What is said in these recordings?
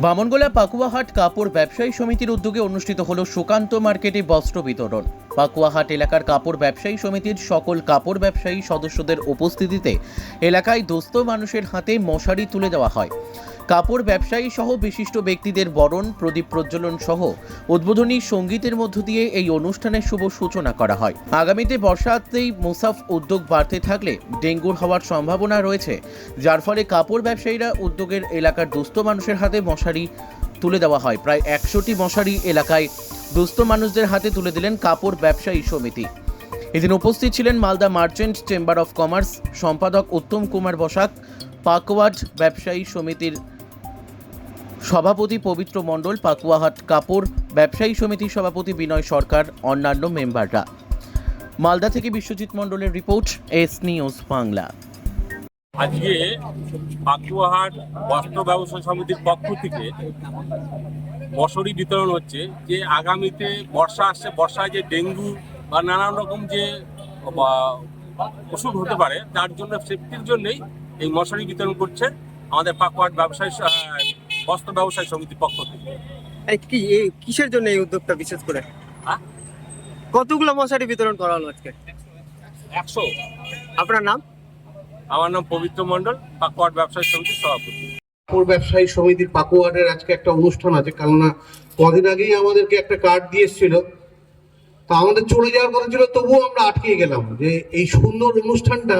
বামনগোলা পাকুয়াহাট কাপড় ব্যবসায়ী সমিতির উদ্যোগে অনুষ্ঠিত হলো সুকান্ত মার্কেটে বস্ত্র বিতরণ। পাকুয়াহাট এলাকার কাপড় ব্যবসায়ী সমিতির সকল কাপড় ব্যবসায়ী সদস্যদের উপস্থিতিতে এলাকায় দোস্ত মানুষের হাতে মশারি তুলে দেওয়া হয়। কাপড় ব্যবসায়ী সহ বিশিষ্ট ব্যক্তিদের বরণ, প্রদীপ প্রজ্বলন সহ উদ্বোধনী সঙ্গীতের মধ্য দিয়ে এই অনুষ্ঠানের শুভ সূচনা করা হয়। আগামীতে বর্ষাতেই মুসাফ উদ্যোগ বাড়তে থাকলে ডেঙ্গুর হওয়ার সম্ভাবনা রয়েছে, যার ফলে কাপড় ব্যবসায়ীরা উদ্যোগের এলাকার দুস্থ মানুষের হাতে মশারি তুলে দেওয়া হয়। প্রায় একশোটি মশারি এলাকায় দুস্থ মানুষদের হাতে তুলে দিলেন কাপড় ব্যবসায়ী সমিতি। এদিন উপস্থিত ছিলেন Malda merchant chamber of commerce সম্পাদক উত্তম কুমার বসাক পাকওয়াট ব্যবসায়ী সমিতির সভাপতি পবিত্র মণ্ডল, পাকুয়াহাট কাপড় ব্যবসায়ী সমিতির সভাপতি বিনয় সরকার, অন্যান্য মেম্বাররা। মালদা থেকে বিশ্বজিৎ মণ্ডলের রিপোর্ট, এস নিউজ বাংলা। আজকে পাকুয়াহাট বস্ত্র ব্যবসায়ী সমিতির পক্ষ থেকে মশারি বিতরণ হচ্ছে যে আগামীতে বর্ষা আসছে, বর্ষায় যে ডেঙ্গু বা নানান রকম যে অসুখ হতে পারে, তার জন্য সেফটির জন্যই এই মশারি বিতরণ করছে আমাদের পাকুয়াহাট ব্যবসায়ী বস্ত্র ব্যবসায়ী সমিতির পক্ষ থেকে। এই কি এই কিসের জন্য এই উদ্যোগটা বিশেষ করে? হ্যাঁ? কতগুলো মশারি বিতরণ করা হলো আজকে? একশো। আপনার নাম? আমার নাম পবিত্র মণ্ডল পাকুয়াহাট ব্যবসায়ী সমিতির সভাপতি। কাপড় ব্যবসায়ী সমিতির পাকুয়াটের আজকে একটা অনুষ্ঠান আছে কেননা কদিন আগেই আমাদেরকে একটা কার্ড দিয়ে এসেছিল। তা আমাদের চলে যাওয়ার কথা ছিল তবুও আমরা আটকে গেলাম যে এই সুন্দর অনুষ্ঠানটা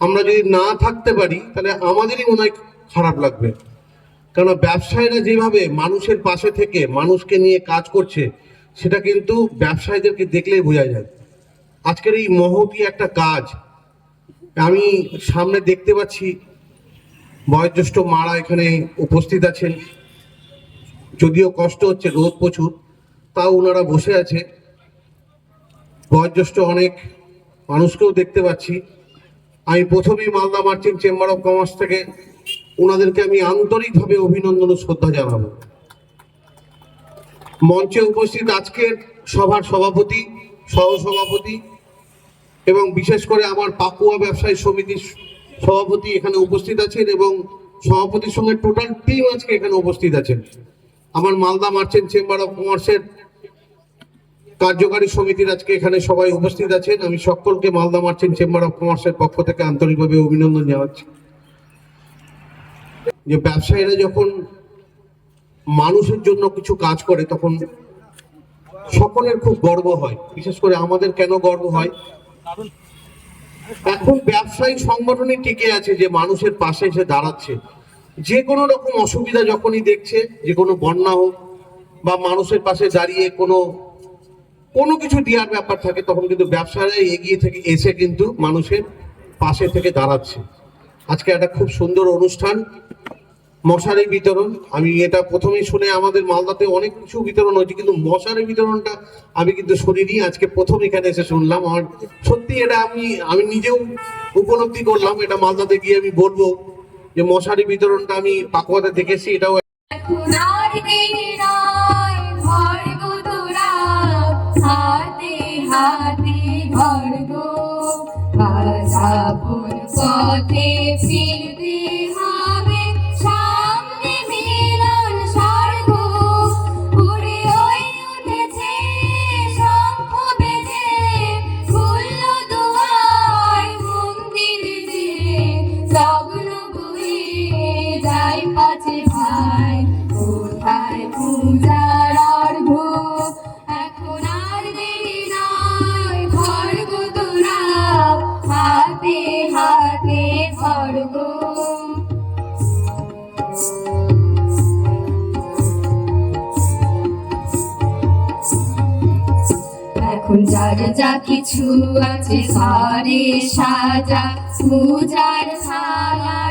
আমরা যদি না থাকতে পারি, তাহলে আমাদেরই মনে হয় খারাপ লাগবে। কেননা ব্যবসায়ীরা যেভাবে মানুষের পাশে থেকে মানুষকে নিয়ে কাজ করছে, সেটা কিন্তু ব্যবসায়ীদেরকে দেখলেই বোঝা যায়। আজকের এই মহতি একটা কাজ। আমি সামনে দেখতে পাচ্ছি, বয়োজ্যেষ্ঠ মারা এখানে উপস্থিত আছেন। যদিও কষ্ট হচ্ছে, রোদ প্রচুর, তাও ওনারা বসে আছে। বয়োজ্যেষ্ঠ অনেক মানুষকেও দেখতে পাচ্ছি। আমি প্রথমেই Malda merchant chamber of commerce থেকে ওনাদেরকে আমি আন্তরিকভাবে অভিনন্দন ও শ্রদ্ধা জানাব। মঞ্চে উপস্থিত আজকের সভার সভাপতি, সহসভাপতি এবং বিশেষ করে আমার পাকুয়া ব্যবসায়ী সমিতির সভাপতি এখানে উপস্থিত আছেন এবং সভাপতির সঙ্গে টোটাল টিম আজকে এখানে উপস্থিত আছেন। আমার মালদা মার্চেন্ট চেম্বার অফ কমার্সের কার্যকারী সমিতির আজকে এখানে সবাই উপস্থিত আছেন। আমি সকলকে মালদা মার্চেন্ট চেম্বার অফ কমার্সের পক্ষ থেকে আন্তরিকভাবে অভিনন্দন জানাচ্ছি। যে ব্যবসায়ীরা যখন মানুষের জন্য কিছু কাজ করে, তখন সকলের খুব গর্ব হয়। বিশেষ করে আমাদের কেন গর্ব হয়? এখন ব্যবসায়ী সংগঠনই টিকে আছে যে মানুষের পাশে এসে দাঁড়াচ্ছে। যে কোনো রকম অসুবিধা যখনই দেখছে, যে কোনো বন্যা হোক বা মানুষের পাশে দাঁড়িয়ে কোনো কোনো কিছু দেওয়ার ব্যাপার থাকে, তখন কিন্তু ব্যবসায়ীরা এগিয়ে থেকে এসে কিন্তু মানুষের পাশে থেকে দাঁড়াচ্ছে। আজকে একটা খুব সুন্দর অনুষ্ঠান মশারি বিতরণ। আমি এটা প্রথমেই শুনে আমাদের মালদাতে অনেক কিছু বিতরণ হয়েছে, কিন্তু মশারি বিতরণটা আমি কিন্তু শুনিনি। আজকে প্রথম এখানে এসে শুনলাম। আমার সত্যি এটা আমি আমি নিজেও উপলব্ধি করলাম। এটা মালদাতে গিয়ে আমি বলব যে মশারি বিতরণটা আমি পাকুয়াতে দেখেছি। এটাও হাতে হাতে ভর্গ আজাপুর পথে এখন যার যা কিছু আছে সারে সাজা পূজার থালার